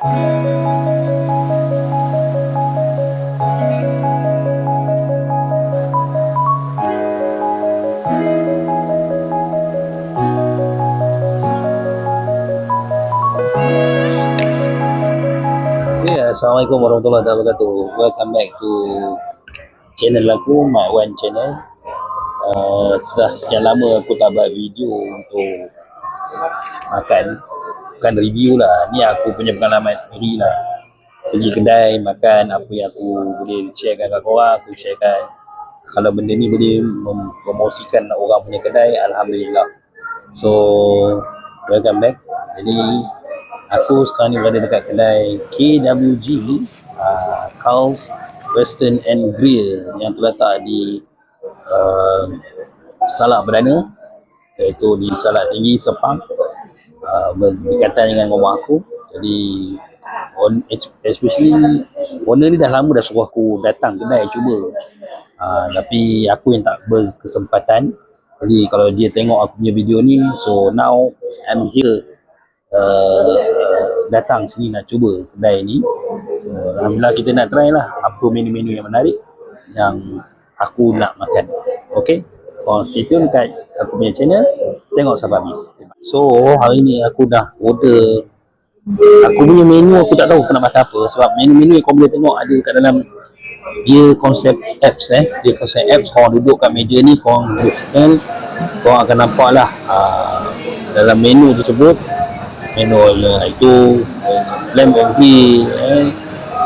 Okay, Assalamualaikum warahmatullahi wabarakatuh. Welcome back to channel aku, My One Channel. Uh, sudah sekian lama aku tak buat video untuk makan. Bukan review lah. Ni aku punya pengalaman sendiri lah. Pergi kedai, makan apa yang aku boleh sharekan kat korang, aku sharekan. Kalau benda ni boleh mempromosikan orang punya kedai, Alhamdulillah. So, welcome back. Jadi, Aku sekarang ni berada dekat kedai KWG uh, Carl's Western and Grill yang terletak di uh, Salak Perdana iaitu di Salak Tinggi Sepang uh, berdekatan dengan rumah aku. Jadi on, especially owner ni dah lama dah suruh aku datang kedai cuba. Uh, tapi aku yang tak berkesempatan. Jadi kalau dia tengok aku punya video ni so now I'm here uh, datang sini nak cuba kedai ni. So, Alhamdulillah kita nak try lah apa menu-menu yang menarik yang aku nak makan. Ok korang stay tune kat aku punya channel tengok sampai habis so hari ni aku dah order. Aku punya menu aku tak tahu aku nak makan apa. Sebab menu-menu yang kau boleh tengok ada kat dalam dia konsep apps eh. Dia konsep apps. Korang duduk kat meja ni korang boleh scan. Korang akan nampak lah uh, dalam menu tersebut. Menu uh, itu lamb and grill eh,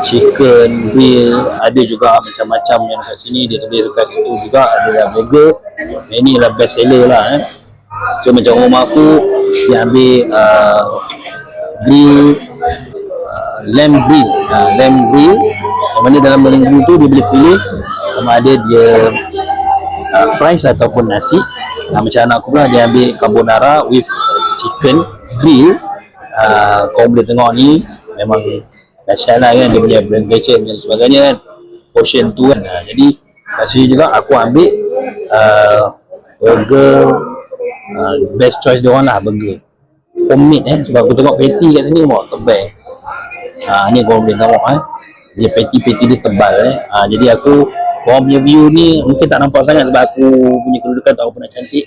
chicken grill. Ada juga macam-macam yang kat sini. Dia tulis dekat itu juga. Ada lah burger. Ini lah best seller lah eh. So macam rumah aku dia ambil uh, grill uh, lamb grill. Uh, lamb grill yang mana dalam lamb grill tu dia boleh pilih sama ada dia uh, fries ataupun nasi. Uh, macam anak aku pula dia ambil carbonara with chicken grill. Uh, kau boleh tengok ni memang dahsyat lah kan dia punya brand kitchen dan sebagainya kan. Portion tu kan. Uh, jadi kat sini juga aku ambil uh, burger uh, best choice dia orang lah burger. Homemade eh. Sebab aku tengok patty kat sini mau tebal. Ha, ni kau boleh tengok eh. Dia patty-patty dia tebal eh. Ha, jadi aku korang punya view ni mungkin tak nampak sangat sebab aku punya kedudukan tak nak cantik.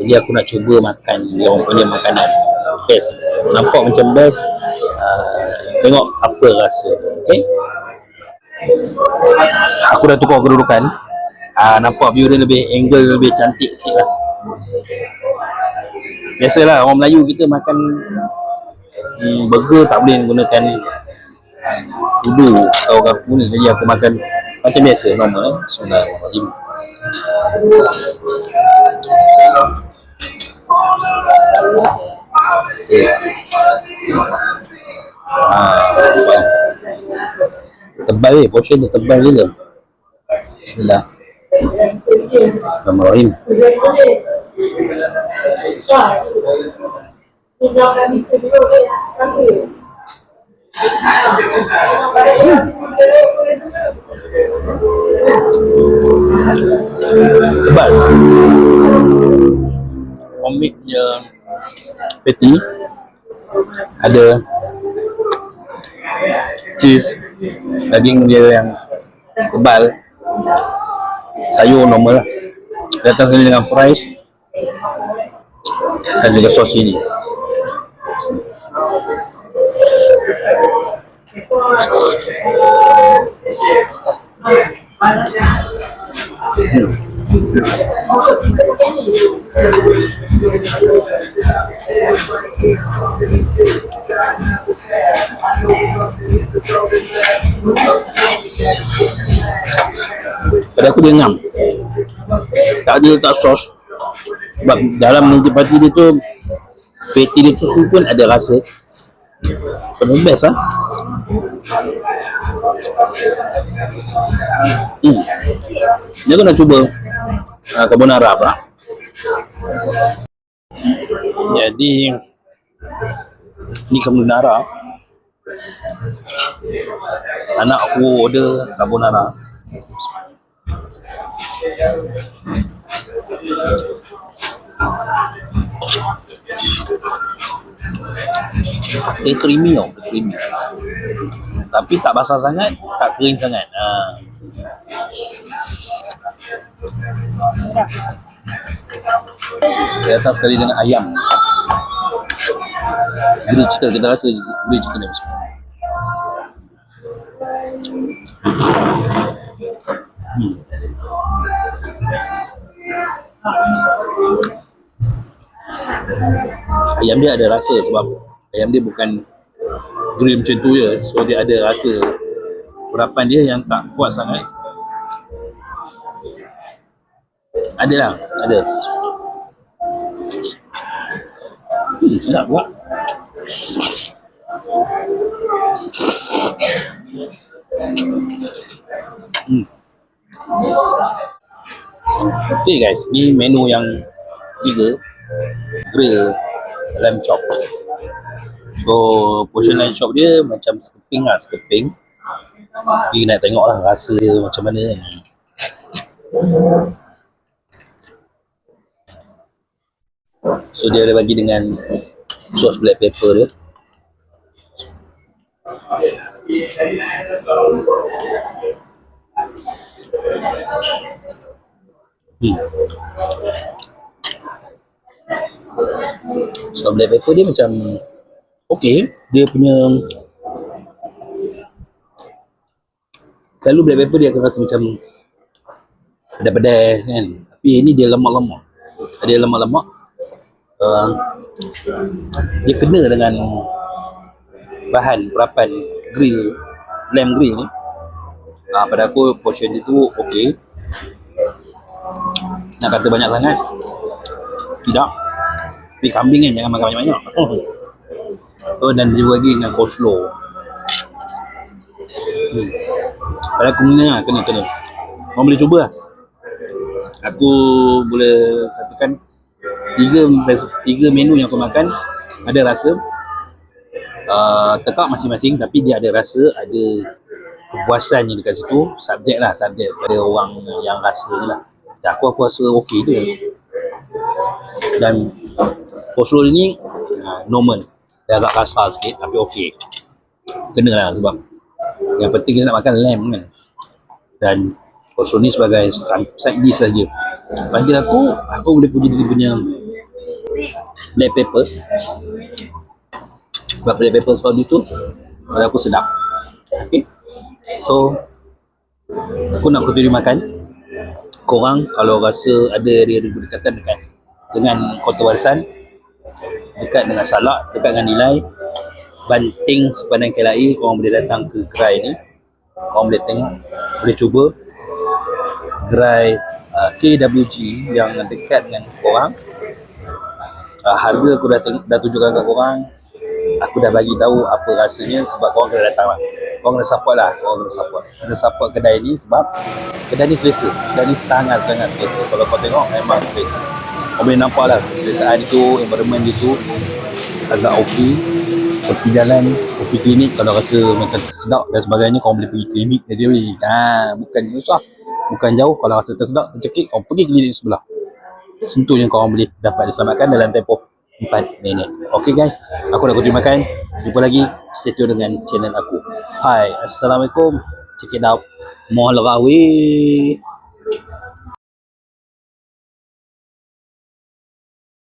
Jadi aku nak cuba makan dia orang punya makanan best. Nampak macam best uh, tengok apa rasa okay aku dah tukar kedudukan. Uh, nampak view dia lebih angle lebih cantik sikit lah biasalah orang Melayu kita makan hmm, burger tak boleh menggunakan sudu atau orang kuning jadi aku makan macam biasa normal eh Bismillahirrahmanirrahim. Ah, tebal. Tebal ni, portion dia tebal gila. Bismillah. Bismillahirrahmanirrahim. Tebal. Komik punya patty ada cheese daging dia yang tebal. Sayur normal lah. Datang sini dengan fries dan juga sos ini pada aku dia ngam tak ada tak sos sebab dalam multipati dia tu patty dia tu pun ada rasa Benar best lah hmm. Ni aku nak cuba uh, carbonara pula Jadi Ni carbonara Anak aku order carbonara Dia creamy tau, dia creamy. Tapi tak basah sangat, tak kering sangat. Ha. Dia datang sekali dengan ayam. Grill chicken, kita rasa grill chicken ni macam Ayam dia ada rasa sebab ayam dia bukan grill macam tu je. So dia ada rasa urapan dia yang tak kuat sangat. Ada lah, ada. Hmm, sedap pula. Hmm. Okay guys, ni menu yang tiga grill lamb chop. So portion lamb chop dia macam sekeping lah, sekeping. Tapi nak tengok lah rasa dia macam mana kan. So dia ada bagi dengan sos black pepper dia. Hmm. So black pepper dia macam okey, dia punya Selalu black pepper dia akan rasa macam pedas-pedas kan. Tapi ini dia lemak-lemak. Dia lemak-lemak. Uh, dia kena dengan bahan perapan grill lamb grill ni. Ah pada aku portion dia tu okey. Nak kata banyak sangat? Tidak. Tapi kambing kan jangan makan banyak-banyak. Oh dan dia bagi dengan coleslaw. Hmm. Pada aku kena lah, kena, kena. Korang boleh cuba lah. Aku boleh katakan tiga, tiga menu yang aku makan ada rasa uh, tekak masing-masing tapi dia ada rasa, ada kepuasan yang dekat situ subjek lah, subjek pada orang yang rasa ni lah. Dan aku, aku rasa okey tu. Dan coleslaw ni uh, normal. Dia agak kasar sikit tapi okey. Kena lah sebab yang penting kita nak makan lamb kan. Dan coleslaw ni sebagai side dish saja. Bagi aku, aku boleh puji dia punya black pepper. Sebab black pepper sebab itu, pada aku sedap. Okay. So, aku nak continue makan. Korang kalau rasa ada area berdekatan dekat dengan kota warisan, dekat dengan salak, dekat dengan nilai, banting sepanjang KLIA korang boleh datang ke gerai ni. Korang boleh tengok boleh cuba. Gerai uh, KWG yang dekat dengan korang. Uh, harga aku dah, dah tunjukkan kat korang. Aku dah bagi tahu apa rasanya sebab korang kena datang lah. Korang kena support lah korang kena support. Kena support kedai ni sebab kedai ni selesa. Kedai ni sangat-sangat selesa. Kalau kau tengok memang selesa kau boleh nampak lah keselesaan itu environment itu agak okey kopi jalan, kopi klinik kalau rasa macam sedap dan sebagainya kau boleh pergi klinik saja weh. Ha, bukan susah. Bukan jauh kalau rasa tersedak, tercekik kau pergi klinik sebelah. Sentuh yang kau boleh dapat diselamatkan dalam tempoh 4 minit. Okay guys, aku dah kunjung makan. Jumpa lagi, stay tune dengan channel aku. Hai, Assalamualaikum. Check it out. Mohon lagawi.